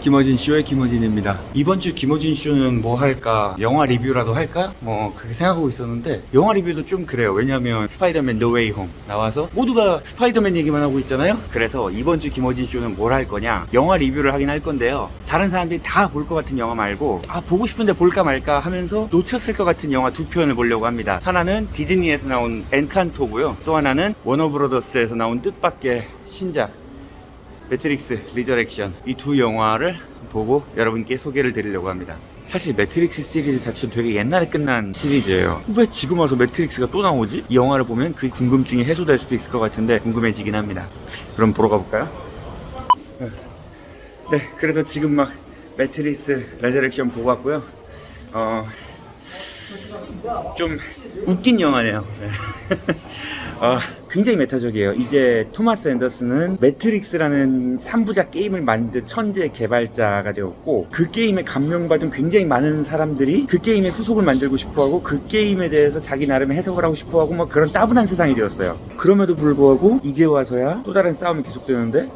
김어진 쇼의 김어진입니다. 이번 주 김어진 쇼는 뭐 할까? 영화 리뷰라도 할까? 뭐 그렇게 생각하고 있었는데 영화 리뷰도 좀 그래요. 왜냐면 스파이더맨 노 웨이 홈 나와서 모두가 스파이더맨 얘기만 하고 있잖아요. 그래서 이번 주 김어진 쇼는 뭘 할 거냐? 영화 리뷰를 하긴 할 건데요. 다른 사람들이 다 볼 것 같은 영화 말고 아 보고 싶은데 볼까 말까 하면서 놓쳤을 것 같은 영화 두 편을 보려고 합니다. 하나는 디즈니에서 나온 엔칸토고요. 또 하나는 워너브로더스에서 나온 뜻밖의 신작 매트릭스 리저렉션 이 두 영화를 보고 여러분께 소개를 드리려고 합니다. 사실 매트릭스 시리즈 자체는 되게 옛날에 끝난 시리즈예요. 왜 지금 와서 매트릭스가 또 나오지? 이 영화를 보면 그 궁금증이 해소될 수도 있을 것 같은데 궁금해지긴 합니다. 그럼 보러 가볼까요? 네, 그래서 지금 막 매트릭스 레저렉션 보고 왔고요. 어, 좀 웃긴 영화네요. 네. 어, 굉장히 메타적이에요. 이제 토마스 앤더슨은 매트릭스라는 3부작 게임을 만든 천재 개발자가 되었고 그 게임에 감명받은 굉장히 많은 사람들이 그 게임의 후속을 만들고 싶어하고 그 게임에 대해서 자기 나름의 해석을 하고 싶어하고 뭐 그런 따분한 세상이 되었어요. 그럼에도 불구하고 이제 와서야 또 다른 싸움이 계속되는데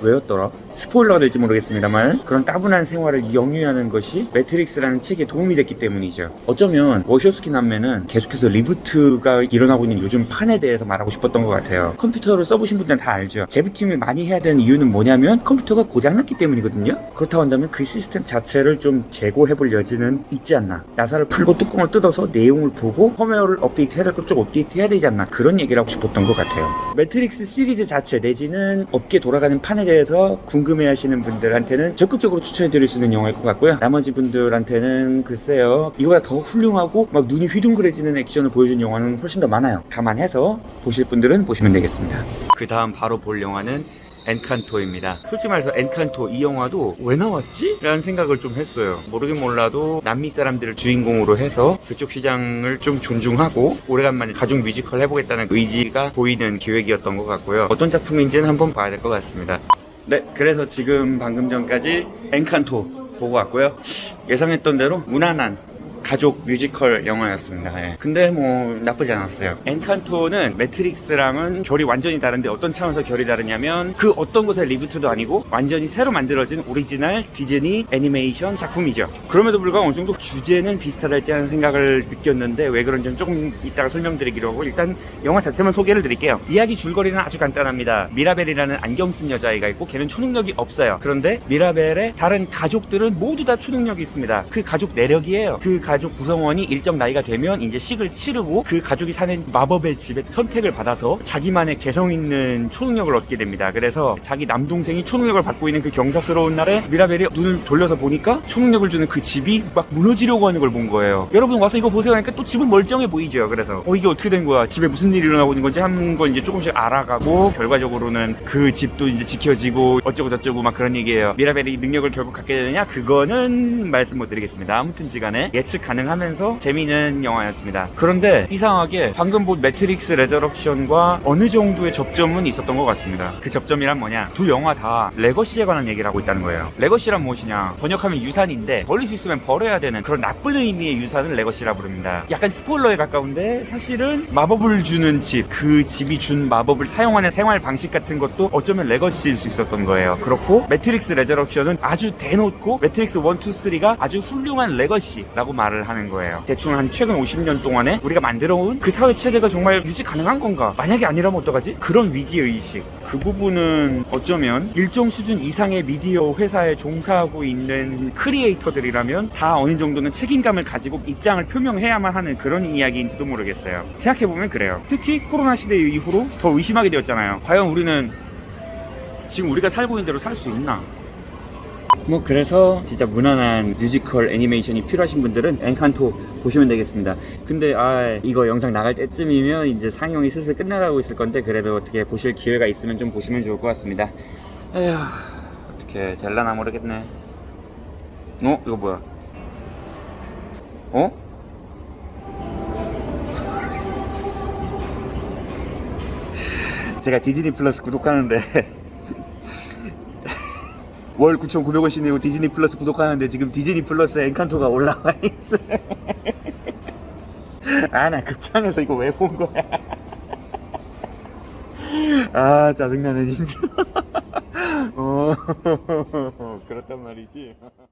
왜였더라? 스포일러가 될지 모르겠습니다만 그런 따분한 생활을 영위하는 것이 매트릭스라는 책에 도움이 됐기 때문이죠. 어쩌면 워쇼스키 남매는 계속해서 리부트가 일어나고 있는 요즘 판에 대해서 말하고 싶었던 것 같아요. 컴퓨터를 써보신 분들은 다 알죠. 재부팅을 많이 해야 되는 이유는 뭐냐면 컴퓨터가 고장났기 때문이거든요. 그렇다고 한다면 그 시스템 자체를 좀 재고해볼 여지는 있지 않나. 나사를 풀고 뚜껑을 뜯어서 내용을 보고 펌웨어를 업데이트해야 될 것 좀 업데이트해야 되지 않나. 그런 얘기를 하고 싶었던 것 같아요. 매트릭스 시리즈 자체 내지는 업계 돌아가는 판에 대해서 궁금해 하시는 분들한테는 적극적으로 추천해 드릴 수 있는 영화일 것 같고요. 나머지 분들한테는 글쎄요 이거보다 더 훌륭하고 막 눈이 휘둥그레지는 액션을 보여준 영화는 훨씬 더 많아요. 감안해서 보실 분들은 보시면 되겠습니다. 그 다음 바로 볼 영화는 엔칸토입니다. 솔직히 말해서 엔칸토 이 영화도 왜 나왔지? 라는 생각을 좀 했어요. 모르긴 몰라도 남미 사람들을 주인공으로 해서 그쪽 시장을 좀 존중하고 오래간만에 가족 뮤지컬 해보겠다는 의지가 보이는 기획이었던 것 같고요. 어떤 작품인지는 한번 봐야 될 것 같습니다. 네, 그래서 지금 방금 전까지 엔칸토 보고 왔고요. 예상했던 대로 무난한 가족 뮤지컬 영화였습니다. 예. 근데 뭐 나쁘지 않았어요. 엔칸토는 매트릭스랑은 결이 완전히 다른데 어떤 차원에서 결이 다르냐면 그 어떤 것의 리부트도 아니고 완전히 새로 만들어진 오리지널 디즈니 애니메이션 작품이죠. 그럼에도 불구하고 어느 정도 주제는 비슷하달지 하는 생각을 느꼈는데 왜 그런지는 조금 이따가 설명드리기로 하고 일단 영화 자체만 소개를 드릴게요. 이야기 줄거리는 아주 간단합니다. 미라벨이라는 안경 쓴 여자아이가 있고 걔는 초능력이 없어요. 그런데 미라벨의 다른 가족들은 모두 다 초능력이 있습니다. 그 가족 내력이에요. 그 가족 구성원이 일정 나이가 되면 이제 식을 치르고 그 가족이 사는 마법의 집에 선택을 받아서 자기만의 개성 있는 초능력을 얻게 됩니다. 그래서 자기 남동생이 초능력을 받고 있는 그 경사스러운 날에 미라벨이 눈을 돌려서 보니까 초능력을 주는 그 집이 막 무너지려고 하는 걸 본 거예요. 여러분 와서 이거 보세요 하니까 또 집은 멀쩡해 보이죠. 그래서 어 이게 어떻게 된 거야? 집에 무슨 일이 일어나고 있는 건지 한 건 이제 조금씩 알아가고 결과적으로는 그 집도 이제 지켜지고 어쩌고 저쩌고 막 그런 얘기예요. 미라벨이 능력을 결국 갖게 되느냐? 그거는 말씀 못 드리겠습니다. 아무튼 지간에 예측 가능하면서 재미있는 영화였습니다. 그런데 이상하게 방금 본 매트릭스 레저럭션과 어느 정도의 접점은 있었던 것 같습니다. 그 접점이란 뭐냐? 두 영화 다 레거시에 관한 얘기를 하고 있다는 거예요. 레거시란 무엇이냐? 번역하면 유산인데 버릴 수 있으면 버려야 되는 그런 나쁜 의미의 유산을 레거시라 부릅니다. 약간 스포일러에 가까운데 사실은 마법을 주는 집, 그 집이 준 마법을 사용하는 생활 방식 같은 것도 어쩌면 레거시일 수 있었던 거예요. 그렇고 매트릭스 레저럭션은 아주 대놓고 매트릭스 1, 2, 3가 아주 훌륭한 레거시라고 말을 하는 거예요. 대충 한 최근 50년 동안에 우리가 만들어온 그 사회 체계가 정말 유지 가능한 건가? 만약에 아니라면 어떡하지? 그런 위기 의식. 그 부분은 어쩌면 일정 수준 이상의 미디어 회사에 종사하고 있는 크리에이터들이라면 다 어느 정도는 책임감을 가지고 입장을 표명해야만 하는 그런 이야기인지도 모르겠어요. 생각해보면 그래요. 특히 코로나 시대 이후로 더 의심하게 되었잖아요. 과연 우리는 지금 우리가 살고 있는 대로 살 수 있나? 뭐 그래서 진짜 무난한 뮤지컬 애니메이션이 필요하신 분들은 엔칸토 보시면 되겠습니다. 근데 아 이거 영상 나갈 때쯤이면 이제 상영이 슬슬 끝나가고 있을 건데 그래도 어떻게 보실 기회가 있으면 좀 보시면 좋을 것 같습니다. 에휴 어떻게 될라나 모르겠네. 어 이거 뭐야? 어? 제가 디즈니 플러스 구독하는데 월 9,900원씩 내고 디즈니 플러스 구독하는데 지금 디즈니 플러스에 엔칸토가 올라와 있어요. 아, 나 극장에서 이거 왜 본 거야? 아, 짜증나네, 진짜. 그렇단 말이지.